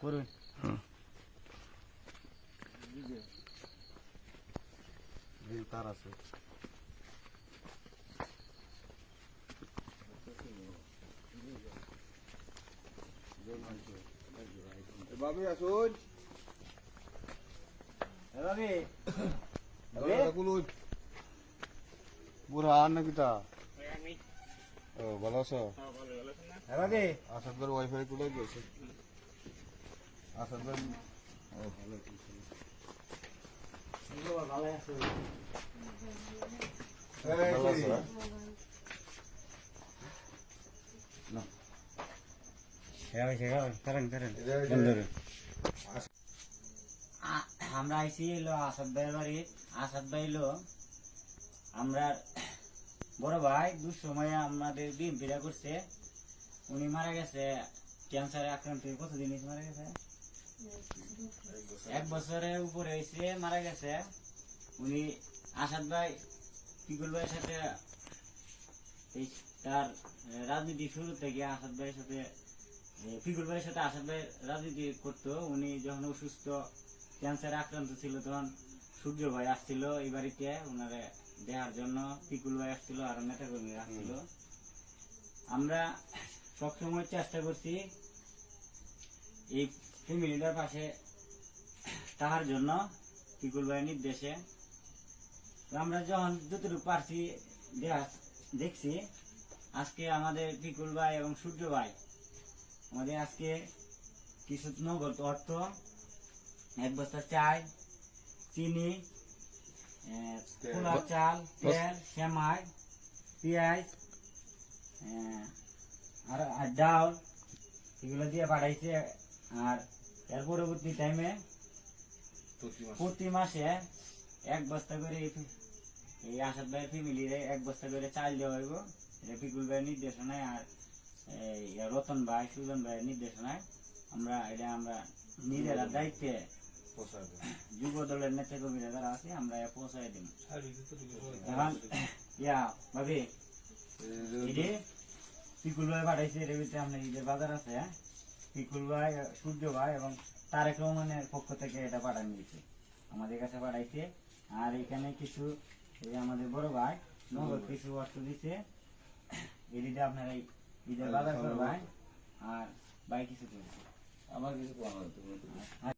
করুন। হুম। নীল তার আছে। বাবু আসুন। বুড়া নাকি তা ও ভালো আছো? ভাই ওয়াইফাই কোথায় গেছে? আসাদ ও ভালো ভালো আছে ভালো আছো হ্যাঁ? করেন আ- আমরা আইসি এলো আসাদ ভাইয়ের বাড়ি। আসাদ ভাই এলো আমরা বড় ভাই দু সময় আমাদের দিন বিড়া করছে। উনি মারা গেছে ক্যান্সারে আক্রান্ত। হয়ে কতদিন মারা গেছে? এক বছরের উপরে হয়েছে, মারা গেছে। উনি আসাদ ভাই, পিকুল ভাইয়ের সাথে, এই তার রাজনীতি শুরু থেকে আসাদ ভাইয়ের সাথে পিকুল ভাইয়ের সাথে আসাদ ভাই রাজনীতি করতো। উনি যখন অসুস্থ ক্যান্সারে আক্রান্ত ছিল তখন সূর্য ভাই আসছিল এই বাড়িতে ওনারে দেখার জন্য পিকুল ভাই আসছিল আর নেতা কর্মী আসছিল। আমরা সবসময় চেষ্টা করছি এই ফ্যামিলিটার পাশে তাহার জন্য পিকুল ভাইয়ের নির্দেশে। আমরা যখন যতটুকু পারছি দেখা- দেখছি, আজকে আমাদের পিকুল ভাই এবং সূর্য ভাই, আমাদের আজকে কিছু নগদ অর্থ, এক বস্তা চাল চিনি চাল তেল সেমাই পেঁয়াজ আর ডাল এগুলো দিয়ে পাঠাইছে আর এর পরবর্তী টাইমে প্রতি মাসে। এক বস্তা করে এই আসাদ ভাইয়ের ফ্যামিলির এক বস্তা করে চাল দেওয়া হইব। এটা পিকুল ভাইয়ের নির্দেশনায় আর রতন ভাই সুজন ভাইয়ের নির্দেশনায়। আমরা এটা আমরা নিজেরা দায়িত্বে যুব দলের নেতা কর্মীরা যারা আছে আমরা পৌঁছাই এখন ইয়া ভাবি এটি পিকুল ভাই পাঠাইছে এর ভিতরে আপনার ঈদের বাজার আছে হ্যাঁ? পিকুল ভাই সূর্য ভাই এবং তারেক রহমানের পক্ষ থেকে এটা পাঠানো দিয়েছে আমাদের কাছে পাঠাইছে। আর এখানে কিছু এই আমাদের বড় ভাই নগদ কিছু অর্থ দিচ্ছে এদিকে আপনার এই ঈদের বাজার করবেন আর ভাই কিছু করবে আমার কিছু পাওয়া